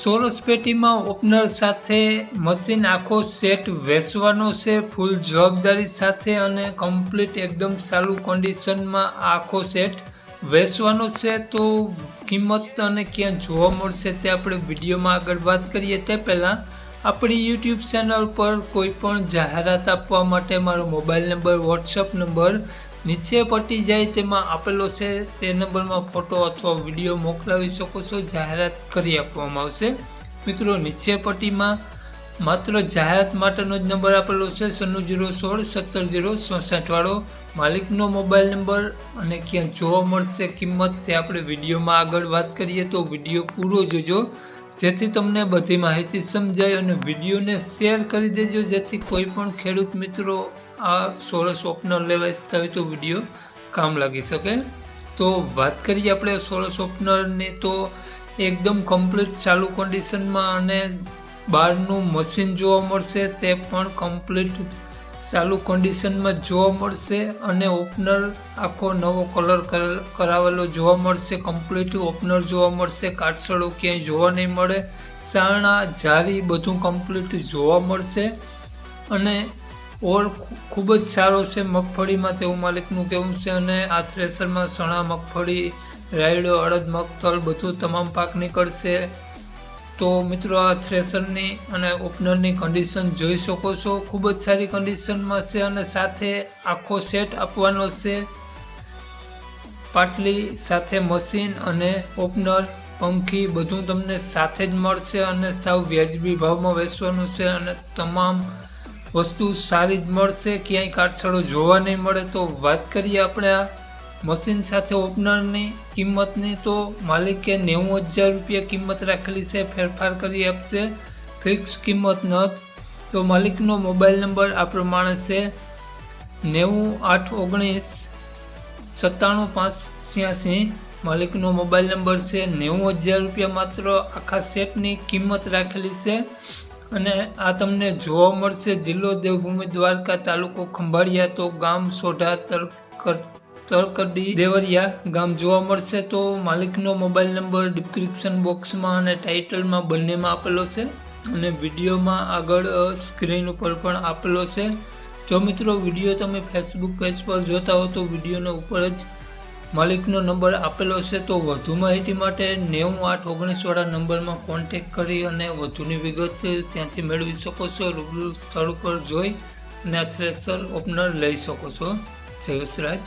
સોરસ પેટીમાં ઓપનર સાથે મશીન આખો સેટ વેચવાનો છે, ફૂલ જવાબદારી સાથે અને કમ્પ્લીટ એકદમ સારું કન્ડિશનમાં આખો સેટ વેચવાનો છે. તો કિંમત અને ક્યાં જોવા મળશે તે આપણે વિડીયોમાં આગળ વાત કરીએ. તે પહેલાં આપણી યુટ્યુબ ચેનલ પર કોઈ પણ જાહેરાત આપવા માટે મારો મોબાઈલ નંબર વોટ્સઅપ નંબર નીચે પટી જાય તેમાં આપેલો છે તે નંબરમાં ફોટો અથવા વીડિયો મોકલાવી શકો છો, જાહેરાત કરી આપવામાં આવશે. મિત્રો, નીચે પટ્ટીમાં માત્ર જાહેરાત માટેનો જ નંબર આપેલો છે સન્નું જીરો સોળ સત્તર જીરો ચોસઠ વાળો. માલિકનો મોબાઈલ નંબર અને ક્યાં જોવા મળશે કિંમત તે આપણે વિડીયોમાં આગળ વાત કરીએ તો વીડિયો પૂરો જોજો. જેથી તમને બધી માહિતી સમજાય અને વિડીયોને શેર કરી દેજો. જેથી કોઈ પણ ખેડૂત મિત્રો આ સોરસ ઓપનર લેવા ઇચ્છતા હોય તો વીડિયો કામ લાગી શકે. તો વાત કરીએ આપણે સોરસ ઓપનરની તો એકદમ કમ્પ્લીટ ચાલુ કન્ડિશનમાં અને બહારનું મશીન જોવા મળશે તે પણ કમ્પ્લીટ ચાલુ કન્ડિશનમાં જોવા મળશે અને ઓપનર આખો નવો કલર કરાવેલો જોવા મળશે. કમ્પ્લીટ ઓપનર જોવા મળશે. કાટસળો ક્યાંય જોવા નહીં મળે. સાણા, જારી બધું કમ્પ્લીટ જોવા મળશે. અને ઓર ખૂબ જ સારો છે મગફળીમાં તેવું માલિકનું કહેવું છે. અને આ થ્રેસરમાં સણા, મગફળી, રાયડો અડદ મગતલ બધું તમામ પાક નીકળશે. તો મિત્રો આ થ્રેસરની અને ઓપનરની કન્ડિશન જોઈ શકો છો. ખૂબ જ સારી કન્ડિશનમાં છે અને સાથે આખો સેટ આપવાનો છે. પાટલી સાથે મશીન અને ઓપનર પંખી બધું તમને સાથે જ મળશે અને સાવ વ્યાજબી ભાવમાં વેચવાનું છે અને તમામ વસ્તુ સારી જ મળશે. ક્યાંય કાટછડો જોવા નહીં મળે તો વાત કરીએ આપણે આ મશીન સાથે ઓપનરની કિંમતની તો માલિકે નેવું હજાર રૂપિયા કિંમત રાખેલી છે, ફેરફાર કરી આપશે, ફિક્સ કિંમત ન તો માલિકનો મોબાઈલ નંબર આ પ્રમાણે છે, નેવું આઠ ઓગણીસ સત્તાણું પાંચ છ્યાસી. માલિકનો મોબાઈલ નંબર છે, નેવું હજાર રૂપિયા માત્ર આખા સેટની કિંમત રાખેલી છે. અને આ તમને જોવા મળશે, જિલ્લો દેવભૂમિ દ્વારકા તાલુકો ખંભાળિયા તો ગામ સોઢા તરકટ તળકડી દેવરિયા ગામ જોવા મળશે તો માલિકનો મોબાઈલ નંબર ડિસ્ક્રિપ્શન બોક્સમાં અને ટાઇટલમાં બંનેમાં આપેલો છે. અને વિડીયોમાં આગળ સ્ક્રીન ઉપર પણ આપેલો છે. જો મિત્રો વીડિયો તમે ફેસબુક પેજ પર જોતા હો તો વિડીયોના ઉપર જ માલિકનો નંબર આપેલો છે. તો વધુ માહિતી માટે નેવું આઠ ઓગણીસવાળા નંબરમાં કોન્ટેક કરી અને વધુની વિગત ત્યાંથી મેળવી શકો છો. રૂબરૂ સ્થળ ઉપર જોઈ અને થ્રેસર ઓપનર લઈ શકો છો. જય વસરાજ